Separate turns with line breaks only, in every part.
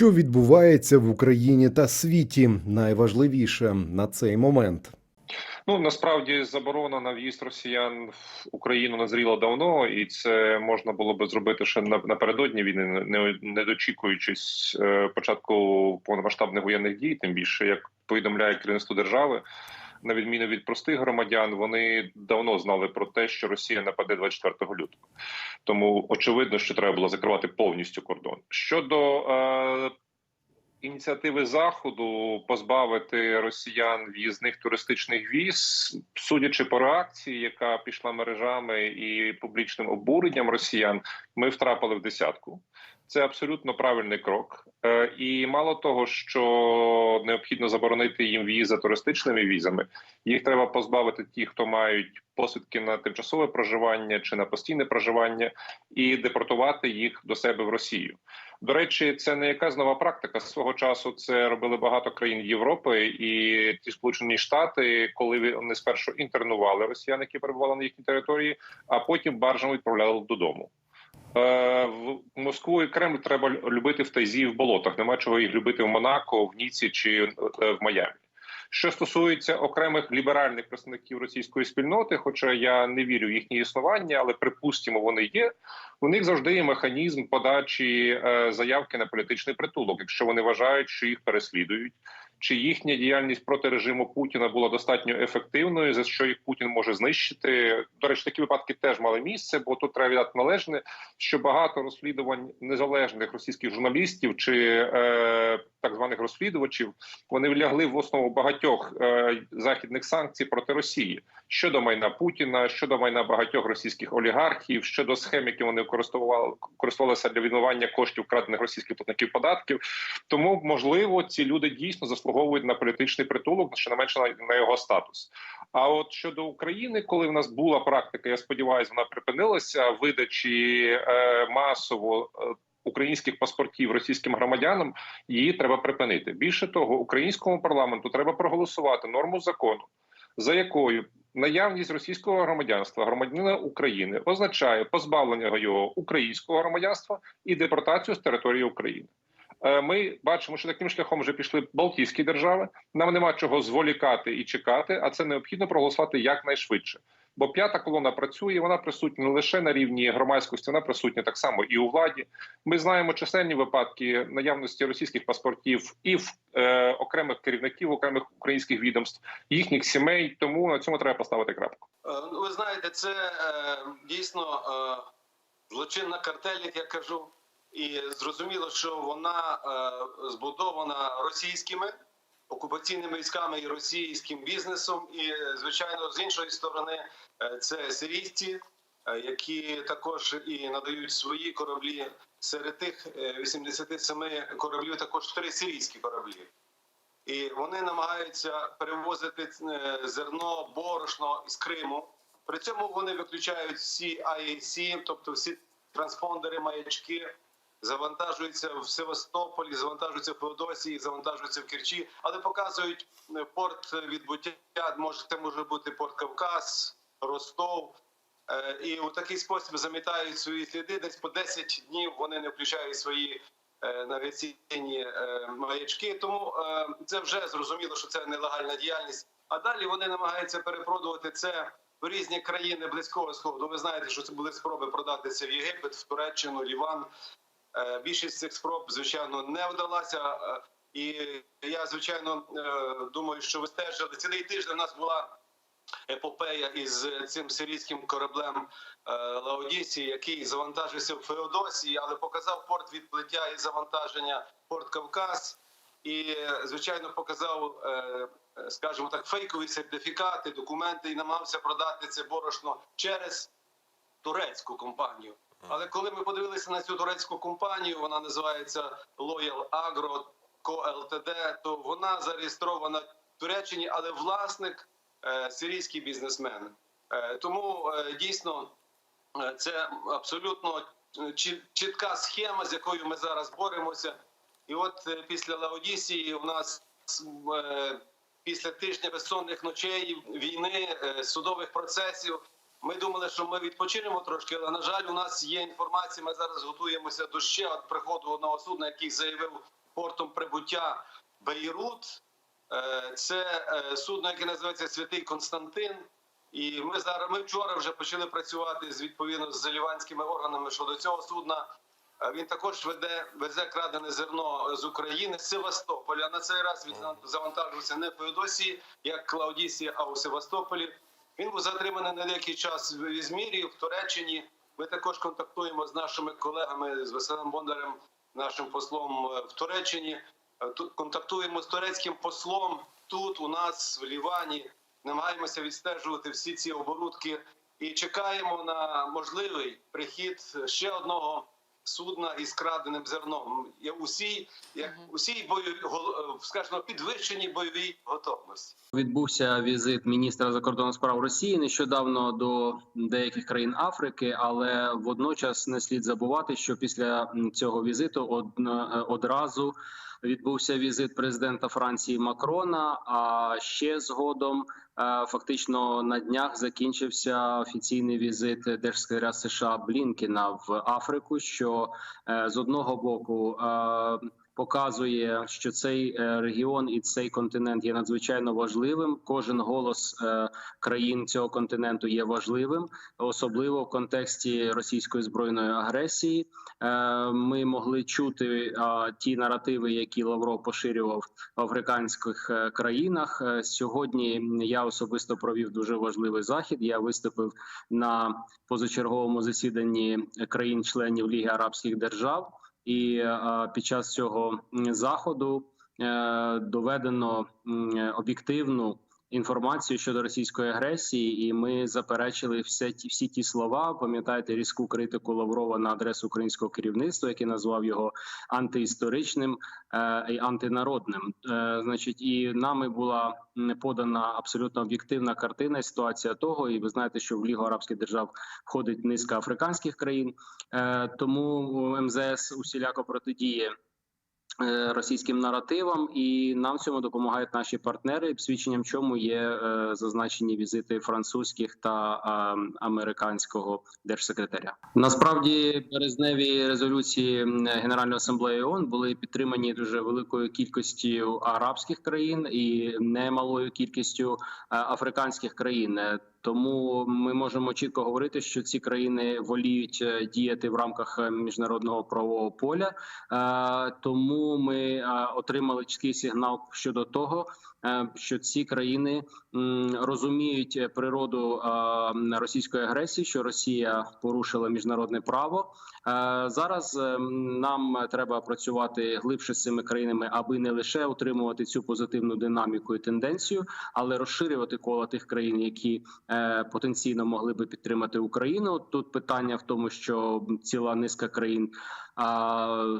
Що відбувається в Україні та світі? Найважливіше на цей момент.
Ну насправді заборона на в'їзд росіян в Україну назріла давно, і це можна було би зробити ще на- напередодні війни, не, не дочікуючись е, початку повномасштабних воєнних дій. Тим більше як повідомляє керівництво держави, на відміну від простих громадян, вони давно знали про те, що Росія нападе 24 лютого. Тому очевидно, що треба було закривати повністю кордон. Щодо е, ініціативи заходу позбавити росіян в'їзних туристичних віз, судячи по реакції, яка пішла мережами і публічним обуренням росіян, ми втрапили в десятку. Це абсолютно правильний крок, Е, і мало того, що необхідно заборонити їм за туристичними візами, їх треба позбавити ті, хто мають посвідки на тимчасове проживання чи на постійне проживання, і депортувати їх до себе в Росію. До речі, це не якась нова практика. Свого часу це робили багато країн Європи і ті Сполучені Штати, коли вони спершу інтернували росіян, які перебували на їхній території, а потім баржами відправляли додому. Е, Москву і Кремль треба любити в Тайзі і в болотах. Нема чого їх любити в Монако, в Ніці чи е, в Майамі. Що стосується окремих ліберальних представників російської спільноти, хоча я не вірю в їхнє існування, але припустимо, вони є. У них завжди є механізм подачі е, заявки на політичний притулок, якщо вони вважають, що їх переслідують, чи їхня діяльність проти режиму Путіна була достатньо ефективною, за що їх Путін може знищити. До речі, такі випадки теж мали місце, бо тут треба віддати належне, що багато розслідувань незалежних російських журналістів чи е, так званих розслідувачів вони влягли в основу багатьох е, західних санкцій проти Росії щодо майна Путіна, щодо майна багатьох російських олігархів, щодо схем, які вони використовували користувалися для відмивання коштів вкрадених російських платників податків. Тому можливо ці люди дійсно заслуговують на політичний притулок, що не менше на його статус. А от щодо України, коли в нас була практика, я сподіваюся, вона припинилася видачі е, масово. е, Українських паспортів російським громадянам її треба припинити. Більше того, українському парламенту треба проголосувати норму закону, за якою наявність російського громадянства громадянина України означає позбавлення його українського громадянства і депортацію з території України. Е, Ми бачимо, що таким шляхом вже пішли Балтійські держави. Нам нема чого зволікати і чекати, а це необхідно проголосувати якнайшвидше. Бо п'ята колона працює, вона присутня не лише на рівні громадськості, вона присутня так само і у владі. Ми знаємо чисельні випадки наявності російських паспортів і в е, окремих керівників окремих українських відомств, їхніх сімей. Тому на цьому треба поставити крапку.
Е, Ну, ви знаєте, це е, дійсно е, злочинна картель, як я кажу, і зрозуміло, що вона е, збудована російськими окупаційними військами і російським бізнесом. І, звичайно, з іншої сторони, е, це сирійці, е, які також і надають свої кораблі. Серед тих е, 87 кораблів також три сирійські кораблі. І вони намагаються перевозити зерно, борошно з Криму. При цьому вони виключають всі IAC, тобто всі транспондери, маячки, завантажуються в Севастополі, завантажуються в Феодосії, завантажуються в Керчі, але показують е, порт відбуття. Може, це може бути порт Кавказ, Ростов. Е, І у такий спосіб замітають свої сліди. Десь по 10 днів вони не включають свої е, навігаційні маячки. Тому це вже зрозуміло, що це нелегальна діяльність. А далі вони намагаються перепродувати це в різні країни близького сходу. Ви знаєте, що це були спроби продати це в Єгипет, в Туреччину, Ліван. Е, Більшість цих спроб, звичайно, не вдалася. Е, І я, звичайно, е, думаю, що ви стежили цілий тиждень. У нас була епопея із цим сирійським кораблем Лаодісі, який завантажився в Феодосії, але показав порт відплиття і завантаження порт Кавказ. І, звичайно, показав, скажімо так, фейкові сертифікати, документи і намагався продати це борошно через турецьку компанію. Але коли ми подивилися на цю турецьку компанію, вона називається Loyal Agro Co. Ltd, то вона зареєстрована в Туреччині, але власник е, сирійський бізнесмен. Е, тому е, дійсно це абсолютно чітка схема, з якою ми зараз боремося. І от після Лаодісії у нас після тижня безсонних ночей, війни, судових процесів. Ми думали, що ми відпочинемо трошки, але на жаль, у нас є інформація. Ми зараз готуємося до ще от приходу одного судна, який заявив портом прибуття Бейрут. Е, Це е, судно, яке називається Святий Константин. І ми зараз ми вчора вже почали працювати з відповідно з ліванськими органами щодо цього судна. Е, Він також веде везе крадене зерно з України з Севастополя. На цей раз він завантажився не в Феодосії, як Клаудісі, а у Севастополі. Він був затриманий на деякий час в Ізмірі, в Туреччині. Ми також контактуємо з нашими колегами з Василем Бондарем, нашим послом е, в Туреччині. Е, контактуємо з турецьким послом тут, у нас в Лівані. Намагаємося відстежувати всі ці оборудки і чекаємо на можливий прихід ще одного судна із краденим зерном. я усі, як усі бойові гол- е, скажімо, підвищені бойовій готовності.
Відбувся візит міністра закордонних справ Росії нещодавно до деяких країн Африки, але водночас не слід забувати, що після цього візиту е, одразу відбувся візит президента Франції Макрона. А ще згодом е, фактично на днях закінчився офіційний візит держсекретаря США Блінкіна в Африку. Що е, з одного боку е, показує, що цей е, регіон і цей континент є надзвичайно важливим. Кожен голос е, країн цього континенту є важливим, особливо в контексті російської збройної агресії. Е, Ми могли чути ті наративи, які Лавров поширював в африканських країнах. Сьогодні я особисто провів дуже важливий захід. Я виступив на позачерговому засіданні країн-членів Ліги Арабських Держав. І е, під час цього заходу е, доведено об'єктивну інформацію щодо російської агресії, і ми заперечили всі ті всі ті слова. Пам'ятаєте різку критику Лаврова на адресу українського керівництва, який назвав його антиісторичним е, і антинародним. Е, Значить, і нами була м, подана абсолютно об'єктивна картина ситуація того. І ви знаєте, що в Лігу арабських держав входить низка африканських країн. Е, Тому МЗС усіляко протидіє російським наративам, і нам цьому допомагають наші партнери. Свідченням чому є е, зазначені візити французьких та е, американського держсекретаря. Насправді березневі резолюції Генеральної асамблеї ООН були підтримані дуже великою кількістю арабських країн і немалою кількістю е, африканських країн. Тому ми можемо чітко говорити, що ці країни воліють е, діяти в рамках е, міжнародного правового поля. Е, Тому ми отримали чіткий сигнал щодо того, що ці країни розуміють природу російської агресії, що Росія порушила міжнародне право. Е, Зараз е, нам треба працювати глибше з цими країнами, аби не лише утримувати цю позитивну динаміку і тенденцію, але розширювати коло тих країн, які е, потенційно могли би підтримати Україну. Тут питання в тому, що ціла низка країн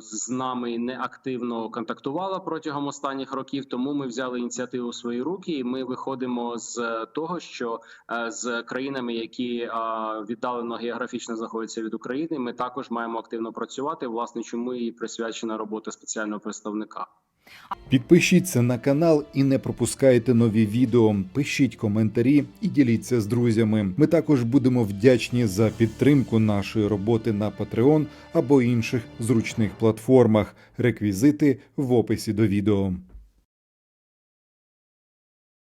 з нами не активно контактувала протягом останніх років. Тому ми взяли ініціативу в свої руки, і ми виходимо з того, що з країнами, які віддалено географічно знаходяться від України, ми маємо активно працювати. Власне, чому і присвячена робота спеціального представника.
Підпишіться на канал і не пропускайте нові відео. Пишіть коментарі і діліться з друзями. Ми також будемо вдячні за підтримку нашої роботи на Patreon або інших зручних платформах. Реквізити в описі до відео.